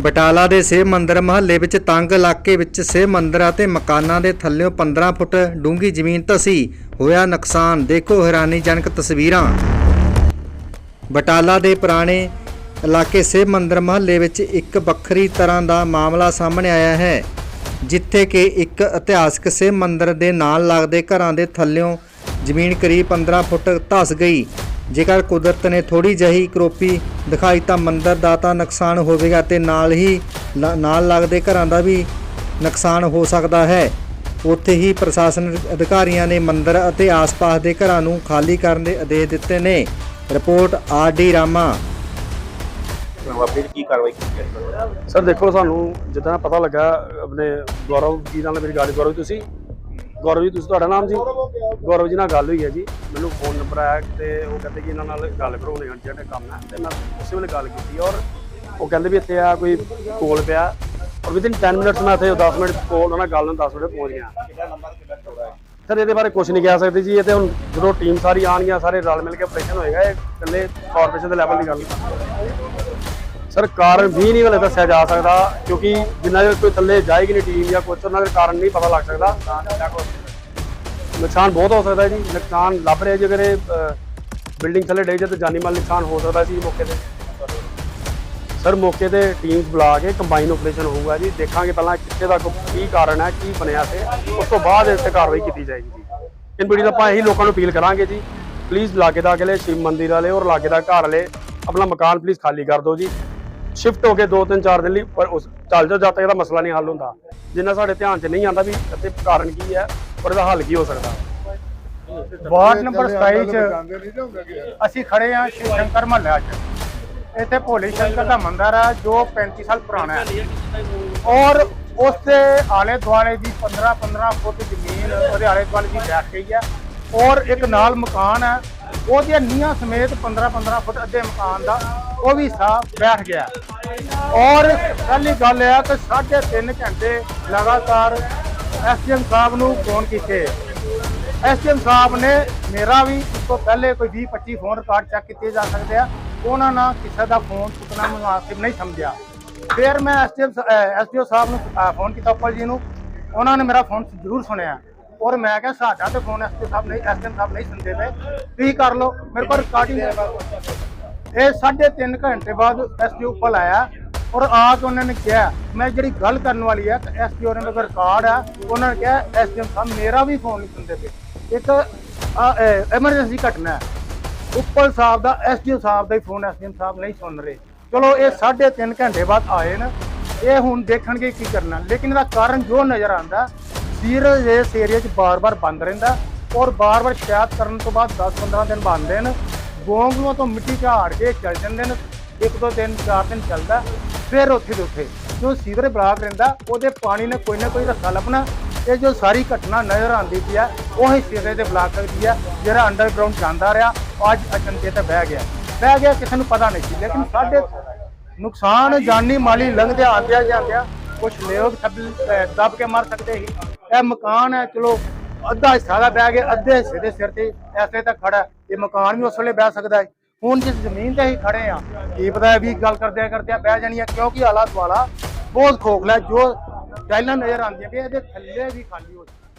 ਬਟਾਲਾ ਦੇ ਸੇਵ ਮੰਦਰ ਮਹੱਲੇ ਵਿੱਚ ਤੰਗ ਇਲਾਕੇ ਵਿੱਚ ਸੇਵ ਮੰਦਰ ਅਤੇ ਮਕਾਨਾਂ ਦੇ ਥੱਲਿਓਂ 15 ਫੁੱਟ ਡੂੰਘੀ ਜ਼ਮੀਨ ਧਸੀ ਹੋਇਆ ਨੁਕਸਾਨ। ਦੇਖੋ ਹੈਰਾਨੀਜਨਕ ਤਸਵੀਰਾਂ। ਬਟਾਲਾ ਦੇ ਪੁਰਾਣੇ ਇਲਾਕੇ ਸੇਵ ਮੰਦਰ ਮਹੱਲੇ ਵਿੱਚ ਇੱਕ ਵੱਖਰੀ ਤਰ੍ਹਾਂ ਦਾ ਮਾਮਲਾ ਸਾਹਮਣੇ ਆਇਆ ਹੈ, ਜਿੱਥੇ ਕਿ ਇੱਕ ਇਤਿਹਾਸਕ ਸੇਵ ਮੰਦਰ ਦੇ ਨਾਲ ਲੱਗਦੇ ਘਰਾਂ ਦੇ ਥੱਲਿਓਂ ਜ਼ਮੀਨ ਕਰੀਬ 15 ਫੁੱਟ ਧਸ ਗਈ। ਜੇਕਰ ਕੁਦਰਤ ਨੇ ਥੋੜੀ ਜਹੀ ਕਰੋਪੀ ਦਿਖਾਈ ਤਾਂ ਮੰਦਰ ਦਾ ਤਾਂ ਨੁਕਸਾਨ ਹੋਵੇਗਾ ਤੇ ਨਾਲ ਹੀ ਨਾਲ ਲੱਗਦੇ ਘਰਾਂ ਦਾ ਵੀ ਨੁਕਸਾਨ ਹੋ ਸਕਦਾ ਹੈ। ਉੱਥੇ ਹੀ ਪ੍ਰਸ਼ਾਸਨ ਅਧਿਕਾਰੀਆਂ ਨੇ ਮੰਦਰ ਅਤੇ ਆਸ-ਪਾਸ ਦੇ ਘਰਾਂ ਨੂੰ ਖਾਲੀ ਕਰਨ ਦੇ ਆਦੇਸ਼ ਦਿੱਤੇ ਨੇ। ਰਿਪੋਰਟ ਆਰ ਡੀ ਰਾਮਾ ਕੀ ਕਾਰਵਾਈ ਕੀਤੀ ਸਰ ਦੇਖੋ ਸਾਨੂੰ ਜਿੱਦਾਂ ਪਤਾ ਲੱਗਾ ਆਪਣੇ ਗੌਰਵ ਜੀ ਨਾਲ ਮੇਰੀ ਗੱਲ ਜੀ ਤੁਸੀਂ ਗੌਰਵ ਜੀ ਤੁਸੀਂ ਤੁਹਾਡਾ ਨਾਮ ਜੀ? ਗੌਰਵ ਜੀ ਨਾਲ ਗੱਲ ਹੋਈ ਹੈ ਜੀ। ਮੈਨੂੰ ਫੋਨ ਨੰਬਰ ਆਇਆ ਤੇ ਉਹ ਕਹਿੰਦੇ ਕਿ ਇਹਨਾਂ ਨਾਲ ਗੱਲ ਕਰੋ ਨੇ ਜਿਹੜਾ ਕੰਮ ਹੈ। ਤੇ ਮੈਂ ਉਸੇ ਵੇਲੇ ਗੱਲ ਕੀਤੀ ਔਰ ਉਹ ਕਹਿੰਦੇ ਵੀ ਇੱਥੇ ਆ ਕੋਈ ਕੋਲ ਪਿਆ। ਔਰ ਵਿਦਿਨ 10 ਮਿੰਟਸ ਮੈਂ ਇੱਥੇ 10 ਮਿੰਟ ਕੋਲ ਉਹਨਾਂ ਨਾਲ ਗੱਲ ਨੂੰ 10 ਮਿੰਟ ਪਹੁੰਚ ਗਿਆ। ਸਰ ਇਹਦੇ ਬਾਰੇ ਕੁਝ ਨਹੀਂ ਕਹਿ ਸਕਦੇ ਜੀ। ਇਹ ਤੇ ਹੁਣ ਜਦੋਂ ਟੀਮ ਸਾਰੀ ਆਣਗੀਆਂ ਸਾਰੇ ਰਲ ਮਿਲ ਕੇ ਆਪਰੇਸ਼ਨ ਹੋਏਗਾ ਇਹ ਇਕੱਲੇ ਕਾਰਪੋਰੇਸ਼ਨ ਦੇ ਲੈਵਲ ਦੀ ਗੱਲ ਨਹੀਂ। ਸਰ ਕਾਰਨ ਵੀ ਨਹੀਂ ਹਲੇ ਦੱਸਿਆ ਜਾ ਸਕਦਾ, ਕਿਉਂਕਿ ਜਿੰਨਾ ਚਿਰ ਕੋਈ ਥੱਲੇ ਜਾਏਗੀ ਨਹੀਂ ਟੀਮ ਜਾਂ ਕੁਛ, ਉਹਨਾਂ ਦੇ ਕਾਰਨ ਨਹੀਂ ਪਤਾ ਲੱਗ ਸਕਦਾ। ਨੁਕਸਾਨ ਬਹੁਤ ਹੋ ਸਕਦਾ ਜੀ, ਨੁਕਸਾਨ ਲੱਭ ਰਿਹਾ ਜੀ, ਅਗਰ ਇਹ ਬਿਲਡਿੰਗ ਥੱਲੇ ਡੇ ਜੇ ਤਾਂ ਜਾਨੀ ਮਾਲ ਨੁਕਸਾਨ ਹੋ ਸਕਦਾ ਸੀ ਮੌਕੇ ਤੇ। ਸਰ, ਮੌਕੇ ਤੇ ਟੀਮਸ ਬੁਲਾ ਕੇ ਕੰਬਾਈਨ ਆਪਰੇਸ਼ਨ ਹੋਊਗਾ ਜੀ, ਦੇਖਾਂਗੇ ਪਹਿਲਾਂ ਕਿੱਥੇ ਤੱਕ ਕੀ ਕਾਰਨ ਹੈ, ਕੀ ਬਣਿਆ ਤੇ ਉਸ ਤੋਂ ਬਾਅਦ ਇਸ ਤੇ ਕਾਰਵਾਈ ਕੀਤੀ ਜਾਏਗੀ ਜੀ। ਇਨ ਵੀਡੀਓ ਦਾ ਆਪਾਂ ਇਹੀ ਲੋਕਾਂ ਨੂੰ ਅਪੀਲ ਕਰਾਂਗੇ ਜੀ ਪਲੀਜ਼ ਲਾਗੇ ਦਾ ਅਗਲੇ, ਸ਼ਿਵ ਮੰਦਿਰ ਵਾਲੇ ਔਰ ਲਾਗੇ ਦਾ ਘਰ ਵਾਲੇ, ਆਪਣਾ ਮਕਾਨ ਪਲੀਜ਼ ਖਾਲੀ ਕਰ ਦਿਓ ਜੀ। ਸ਼ਿਫਟ ਹੋ ਕੇ 2-3 4 ਦਿਨ ਲਈ ਪਰ ਉਸ ਚੱਲ ਜਾਓ ਜਦ ਤੱਕ ਇਹਦਾ ਮਸਲਾ ਨਹੀਂ ਹੱਲ ਹੁੰਦਾ। ਜਿੰਨਾ ਸਾਡੇ ਧਿਆਨ 'ਚ ਨਹੀਂ ਆਉਂਦਾ ਵੀ ਅਤੇ ਕਾਰਨ ਕੀ ਹੈ ਔਰ ਇਹਦਾ ਹੱਲ ਕੀ ਹੋ ਸਕਦਾ। ਵਾਰਡ ਨੰਬਰ 27 ਚ ਅਸੀਂ ਖੜੇ ਹਾਂ ਸ਼ਿਵ ਸ਼ੰਕਰ ਮਹੱਲਾ 'ਚ। ਇੱਥੇ ਭੋਲੇ ਸ਼ੰਕਰ ਦਾ ਮੰਦਿਰ ਹੈ ਜੋ 35 ਸਾਲ ਪੁਰਾਣਾ ਹੈ। ਔਰ ਉਸ ਦੇ ਆਲੇ ਦੁਆਲੇ ਦੀ 15 15 ਫੁੱਟ ਜ਼ਮੀਨ ਉਹਦੇ ਆਲੇ ਦੁਆਲੇ ਦੀ ਬੈਠ ਗਈ ਹੈ। ਔਰ ਇੱਕ ਨਾਲ ਮਕਾਨ ਹੈ ਉਹਦੀਆਂ ਨੀਹਾਂ ਸਮੇਤ 15 15 ਫੁੱਟ ਅੱਧੇ ਮਕਾਨ ਦਾ ਉਹ ਵੀ ਸਾਹ ਬੈਠ ਗਿਆ। ਔਰ ਪਹਿਲੀ ਗੱਲ ਇਹ ਆ ਕਿ 3.5 ਘੰਟੇ ਲਗਾਤਾਰ ਐਸਡੀਐਮ ਸਾਹਿਬ ਨੂੰ ਫੋਨ ਕੀਤੇ। ਐਸਡੀਐਮ ਸਾਹਿਬ ਨੇ ਮੇਰਾ ਵੀ ਇਸ ਤੋਂ ਪਹਿਲੇ ਕੋਈ 20 25 ਫੋਨ ਰਿਕਾਰਡ ਚੈੱਕ ਕੀਤੇ ਜਾ ਸਕਦੇ ਆ। ਉਹਨਾਂ ਨਾਲ ਕਿਸੇ ਦਾ ਫੋਨ ਚੁੱਕਣਾ ਮੁਨਾਸਿਬ ਨਹੀਂ ਸਮਝਿਆ। ਫਿਰ ਮੈਂ ਐਸਡੀਐਮ ਐਸਡੀਓ ਸਾਹਿਬ ਨੂੰ ਫੋਨ ਕੀਤਾ ਉੱਪਰ ਜੀ ਨੂੰ। ਉਹਨਾਂ ਨੇ ਮੇਰਾ ਫੋਨ ਜ਼ਰੂਰ ਸੁਣਿਆ। ਔਰ ਮੈਂ ਕਿਹਾ ਸਾਡਾ ਤੇ ਫੋਨ ਐਸਡੀਓ ਸਾਹਿਬ ਨਹੀਂ ਐਸਡੀਐਮ ਸਾਹਿਬ ਨਹੀਂ ਸੁਣਦੇ ਪਏ। ਤੁਸੀਂ ਕਰ ਲਓ, ਮੇਰੇ ਕੋਲ ਰਿਕਾਰਡਿੰਗ ਇਹ ਸਾਢੇ ਤਿੰਨ ਘੰਟੇ ਬਾਅਦ ਐਸਡੀਓ ਉੱਪਰ ਆਇਆ ਔਰ ਆ ਕੇ ਉਹਨਾਂ ਨੇ ਕਿਹਾ, ਮੈਂ ਜਿਹੜੀ ਗੱਲ ਕਰਨ ਵਾਲੀ ਹੈ ਐਸਡੀਓ ਨੇ ਮੇਰਾ ਰਿਕਾਰਡ ਆ, ਉਹਨਾਂ ਨੇ ਕਿਹਾ ਐਸਡੀਓ ਸਾਹਿਬ ਮੇਰਾ ਵੀ ਫੋਨ ਨਹੀਂ ਸੁਣਦੇ ਪਏ। ਇੱਕ ਐਮਰਜੈਂਸੀ ਘਟਨਾ ਹੈ। ਉੱਪਲ ਸਾਹਿਬ ਦਾ ਐਸਡੀਓ ਸਾਹਿਬ ਦਾ ਹੀ ਫੋਨ ਐਸਡੀਐਮ ਸਾਹਿਬ ਨਹੀਂ ਸੁਣ ਰਹੇ। ਚਲੋ, ਇਹ ਸਾਢੇ ਤਿੰਨ ਘੰਟੇ ਬਾਅਦ ਆਏ ਨੇ। ਇਹ ਹੁਣ ਦੇਖਣਗੇ ਕੀ ਕਰਨਾ। ਲੇਕਿਨ ਇਹਦਾ ਕਾਰਨ ਜੋ ਨਜ਼ਰ ਆਂਦਾ ਸੀਰਜ ਇਸ ਏਰੀਆ 'ਚ ਬਾਰ-ਬਾਰ ਬੰਦ ਰਹਿੰਦਾ ਔਰ ਬਾਰ-ਬਾਰ ਸ਼ਿਕਾਇਤ ਕਰਨ ਤੋਂ ਬਾਅਦ 10-15 ਦਿਨ ਬੰਦ ਨੇ ਗੋਂਗਲੂਆਂ ਤੋਂ ਮਿੱਟੀ ਝਾੜ ਕੇ ਚੱਲ ਜਾਂਦੇ ਨੇ। ਇੱਕ, ਦੋ ਦਿਨ ਚਾਰ ਦਿਨ ਚੱਲਦਾ ਫਿਰ ਉੱਥੇ ਦੇ ਉੱਥੇ ਜੋ ਸੀਵਰ ਬਲਾਕ ਰਹਿੰਦਾ, ਉਹਦੇ ਪਾਣੀ ਨੇ ਕੋਈ ਨਾ ਕੋਈ ਰਸਤਾ ਲੱਭਣਾ ਇਹ ਜੋ ਸਾਰੀ ਘਟਨਾ ਨਜ਼ਰ ਆਉਂਦੀ ਪਈ ਆ ਹੀ ਸੀਵਰੇਜ ਦੇ ਬਲਾਕ ਦੀ ਆ ਜਿਹੜਾ ਅੰਡਰਗਰਾਉਂਡ ਜਾਂਦਾ ਰਿਹਾ, ਅੱਜ ਅਚਨਚੇਤ ਬਹਿ ਗਿਆ। ਬਹਿ ਗਿਆ, ਕਿਸੇ ਨੂੰ ਪਤਾ ਨਹੀਂ ਸੀ, ਲੇਕਿਨ ਸਾਡੇ ਨੁਕਸਾਨ ਜਾਨੀ ਮਾਲੀ ਲੰਘਦਿਆਂ ਆਂਦਿਆਂ ਜਾਂਦਿਆਂ ਕੁਝ ਲੋਕ ਦੱਬ ਕੇ ਮਰ ਸਕਦੇ ਸੀ। ਇਹ ਮਕਾਨ ਹੈ, ਚਲੋ, ਅੱਧਾ ਹਿੱਸਾ ਦਾ ਬਹਿ ਗਿਆ, ਅੱਧੇ ਹਿੱਸੇ ਦੇ ਸਿਰ ਤੇ ਐਸੇ ਤਾਂ ਖੜਾ ਇਹ ਮਕਾਨ ਵੀ ਉਸ ਵੇਲੇ ਬਹਿ ਸਕਦਾ ਹੈ। ਹੁਣ ਜਿਸ ਜ਼ਮੀਨ ਤੇ ਹੀ ਖੜੇ ਆ ਕੀ ਪਤਾ ਵੀ ਗੱਲ ਕਰਦਿਆਂ ਕਰਦਿਆਂ ਬਹਿ ਜਾਣੀ ਆ ਕਿਉਂਕਿ ਆਲਾ ਦੁਆਲਾ ਬਹੁਤ ਖੋਖਲਾ ਜੋ ਟਾਈਲਾਂ ਨਜ਼ਰ ਆਉਂਦੀਆਂ ਵੀ ਇਹਦੇ ਥੱਲੇ ਵੀ ਖਾਲੀ ਹੋ ਚੁੱਕੀ